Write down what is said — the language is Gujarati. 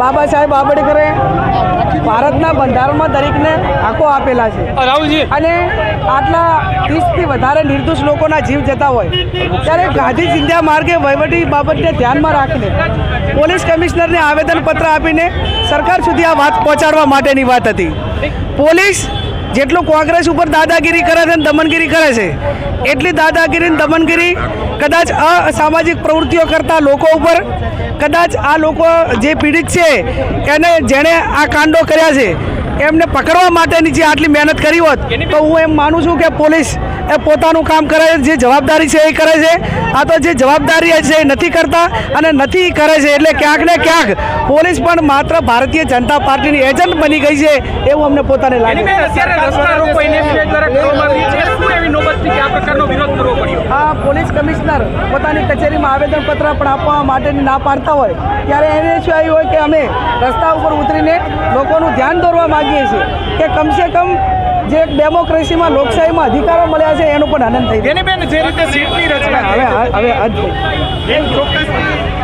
બાબા સાહેબ આંબેડકરે ભારતના બંધારણમાં દરેકને હકો આપેલા છે. અને આટલા ત્રીસથી વધારે નિર્દોષ લોકોના જીવ જતા હોય ત્યારે ગાંધી ચિંધ્યા માર્ગે વહીવટી બાબતને ધ્યાનમાં રાખીને પોલીસ કમિશનરને આવેદનપત્ર આપીને સરકાર સુધી આ વાત પહોંચાડવા માટેની વાત હતી. પોલીસ જેટલું કોંગ્રેસ ઉપર દાદાગીરી કરે છે અને દમનગીરી કરે છે, એટલી દાદાગીરી અને દમનગીરી કદાચ અસામાજિક પ્રવૃત્તિઓ કરતા લોકો ઉપર, કદાચ આ લોકો જે પીડિત છે, એને જેણે આ કાંડો કર્યા છે એમને પકડવા માટેની જે આટલી મહેનત કરી હોત, તો હું એમ માનું છું કે પોલીસ એ પોતાનું કામ કરે છે, જે જવાબદારી છે એ કરે છે. આ તો જે જવાબદારી છે, એ નથી કરતા અને નથી કરે છે. એટલે ક્યાંક ને ક્યાંક પોલીસ પણ માત્ર ભારતીય જનતા પાર્ટીની એજન્ટ બની ગઈ છે, એવું અમને પોતાને લાગે છે. અત્યારે રસ્તા રોકો NSA દ્વારા કરવામાં આવી છે શું એવી નોબતથી કે આ પ્રકારનો વિરોધ કરવો પડ્યો આ પોલીસ કમિશનર પોતાની કચેરીમાં આવેદનપત્ર પણ આપવા માટેની ના પાડતા હોય ત્યારે એને શું આવ્યું હોય કે અમે રસ્તા ઉપર ઉતરીને લોકોનું ધ્યાન દોરવા માગીએ છીએ કે કમસે કમ જે ડેમોક્રેસીમાં લોકશાહીમાં અધિકારો મળ્યા છે એનો પણ આનંદ થઈ બેન જે રીતે સીટની રચના હવે હવે હદ થઈ. ચોક્કસ.